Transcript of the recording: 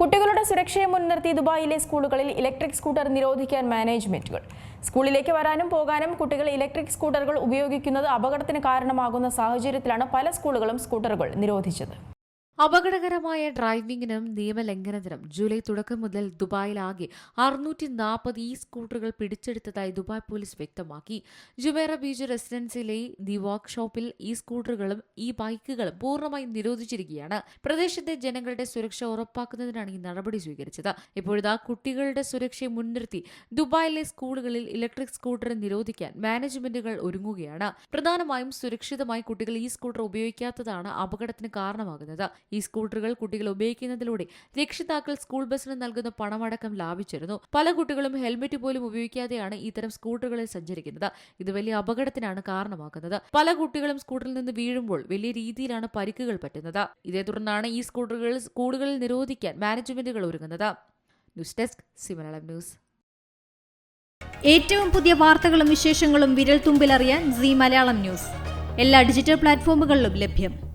കുട്ടികളുടെ സുരക്ഷയെ മുൻനിർത്തി ദുബായിലെ സ്കൂളുകളിൽ ഇലക്ട്രിക് സ്കൂട്ടർ നിരോധിക്കാൻ മാനേജ്മെന്റുകൾ. സ്കൂളിലേക്ക് വരാനും പോകാനും കുട്ടികൾ ഇലക്ട്രിക് സ്കൂട്ടറുകൾ ഉപയോഗിക്കുന്നത് അപകടത്തിന് കാരണമാകുന്ന സാഹചര്യത്തിലാണ് പല സ്കൂളുകളും സ്കൂട്ടറുകൾ നിരോധിച്ചത്. അപകടകരമായ ഡ്രൈവിംഗിനും നിയമലംഘനത്തിനും ജൂലൈ തുടക്കം മുതൽ ദുബായിലാകെ അറുന്നൂറ്റി നാൽപ്പത് ഇ സ്കൂട്ടറുകൾ പിടിച്ചെടുത്തതായി ദുബായ് പോലീസ് വ്യക്തമാക്കി. ജുമേറ ബീച്ച് റെസിഡൻസിലെ ദി വർക്ക്ഷോപ്പിൽ ഈ സ്കൂട്ടറുകളും ഈ ബൈക്കുകളും പൂർണമായും നിരോധിച്ചിരിക്കുകയാണ്. പ്രദേശത്തെ ജനങ്ങളുടെ സുരക്ഷ ഉറപ്പാക്കുന്നതിനാണ് ഈ നടപടി സ്വീകരിച്ചത്. ഇപ്പോഴിതാ കുട്ടികളുടെ സുരക്ഷയെ മുൻനിർത്തി ദുബായിലെ സ്കൂളുകളിൽ ഇലക്ട്രിക് സ്കൂട്ടർ നിരോധിക്കാൻ മാനേജ്മെന്റുകൾ ഒരുങ്ങുകയാണ്. പ്രധാനമായും സുരക്ഷിതമായി കുട്ടികൾ ഈ സ്കൂട്ടർ ഉപയോഗിക്കാത്തതാണ് അപകടത്തിന് കാരണമാകുന്നത്. ഈ സ്കൂട്ടറുകൾ കുട്ടികൾ ഉപയോഗിക്കുന്നതിലൂടെ രക്ഷിതാക്കൾ സ്കൂൾ ബസ്സിന് നൽകുന്ന പണമടക്കം ലാഭിച്ചിരുന്നു. പല കുട്ടികളും ഹെൽമെറ്റ് പോലും ഉപയോഗിക്കാതെയാണ് ഇത്തരം സ്കൂട്ടറുകളിൽ സഞ്ചരിക്കുന്നത്. ഇത് വലിയ അപകടത്തിനാണ് കാരണമാക്കുന്നത് പല കുട്ടികളും സ്കൂട്ടറിൽ നിന്ന് വീഴുമ്പോൾ വലിയ രീതിയിലാണ് പരിക്കുകൾ പറ്റുന്നത്. ഇതേ തുടർന്നാണ് ഈ സ്കൂട്ടറുകൾ സ്കൂളുകളിൽ നിരോധിക്കാൻ മാനേജ്മെന്റുകൾ ഒരുങ്ങുന്നത്. ന്യൂസ് ഡെസ്ക് സിമലളം ന്യൂസ്. ഏറ്റവും പുതിയ വാർത്തകളും വിശേഷങ്ങളും വിരൽ തുമ്പിലറിയാൻ സി മലയാളം ന്യൂസ്. എല്ലാ ഡിജിറ്റൽ പ്ലാറ്റ്ഫോമുകളിലും ലഭ്യം.